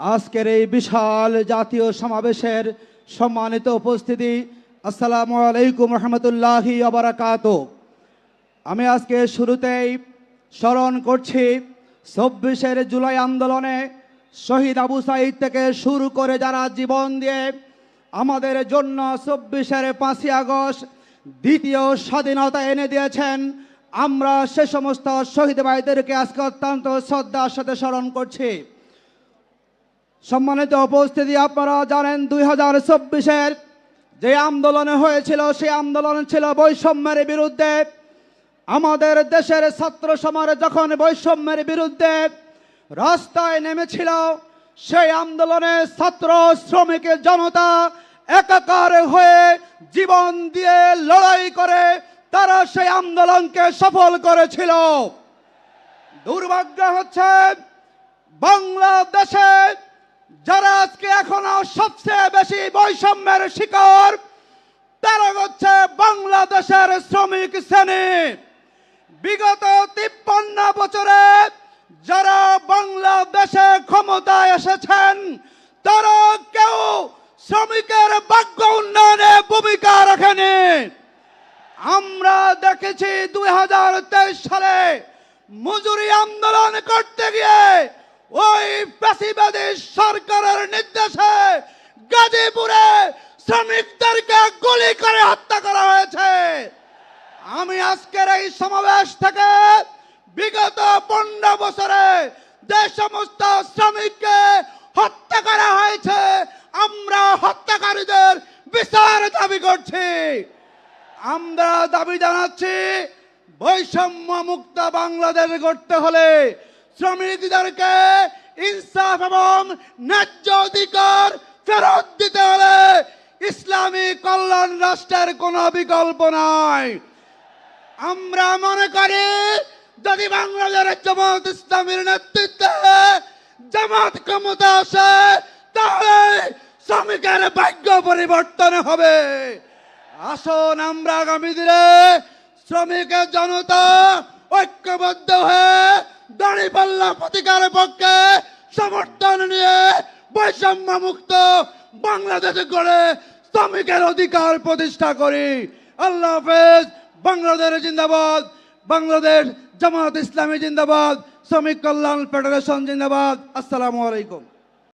আজকের এই বিশাল জাতীয় সমাবেশের সম্মানিত উপস্থিতি। আসসালামু আলাইকুম রহমতুল্লাহি আবরাকাত আমি আজকে শুরুতেই স্মরণ করছি, চব্বিশের জুলাই আন্দোলনে শহীদ আবু সাইদ থেকে শুরু করে যারা জীবন দিয়ে আমাদের জন্য চব্বিশের পাঁচই আগস্ট দ্বিতীয় স্বাধীনতা এনে দিয়েছেন, আমরা সে সমস্ত শহীদ ভাইদেরকে আজকে অত্যন্ত শ্রদ্ধার সাথে স্মরণ করছি। সম্মানিত উপস্থিতি, আপনারা জানেন দুই হাজার চব্বিশের যে আন্দোলন হয়েছিল, সেই আন্দোলন ছিল বৈষম্যের বিরুদ্ধে। আমাদের দেশের ছাত্র সমাজ যখন বৈষম্যের বিরুদ্ধে রাস্তায় নেমেছিল, সেই আন্দোলনে ছাত্র, শ্রমিক, জনতা একাকার হয়ে জীবন দিয়ে লড়াই করে, তারা সেই আন্দোলনকে সফল করেছিল। দুর্ভাগ্য হচ্ছে, বাংলাদেশে যারা আজকে এখনও সবচেয়ে বেশি বৈষম্যের শিকার তারা হচ্ছে বাংলাদেশের শ্রমিক শ্রেণি। বিগত তিপ্পান্ন বছরে যারা বাংলাদেশে ক্ষমতায় এসেছেন, তারা কেউ শ্রমিকের ভাগ্য উন্নয়নে ভূমিকা রাখেনি। আমরা দেখেছি দুই হাজার তেইশ সালে মজুরি আন্দোলন করতে গিয়ে ওই পেশিবাদী সরকারের নির্দেশে গাজীপুরে শ্রমিকদেরকে গুলি করে হত্যা করা হয়েছে। আমি আজকের এই সমাবেশ থেকে বিগত পনেরো বছরে যে সমস্ত শ্রমিককে হত্যা করা হয়েছে, আমরা হত্যাকারীদের বিচার দাবি করছি। আমরা দাবি জানাচ্ছি বৈষম্য মুক্ত বাংলাদেশ গড়তে হলে শ্রমিকদেরকে ইনসাফ এবং ন্যায্য অধিকার ফেরত দিতে হলে ইসলামী কল্যাণ রাষ্ট্রের কোনো বিকল্প নাই। আমরা মনে করি, যদি বাংলাদেশের জামাত ইসলামীর নেতৃত্বে জামাত ক্ষমতা আসে, তাহলে শ্রমিকের ভাগ্য পরিবর্তন হবে। আসুন আমরা আগামী দিনে শ্রমিকের জনতা ঐক্যবদ্ধ হয়ে দাঁড়িপাল্লা প্রতিকারের পক্ষে সমর্থন নিয়ে বৈষম্য মুক্ত বাংলাদেশে গড়ে শ্রমিকের অধিকার প্রতিষ্ঠা করি। আল্লাহ হাফেজ, বাংলাদেশ জিন্দাবাদ, বাংলাদেশ জামাত ইসলামী জিন্দাবাদ, শ্রমিক কল্যাণ ফেডারেশন জিন্দাবাদ। আসসালামু আলাইকুম।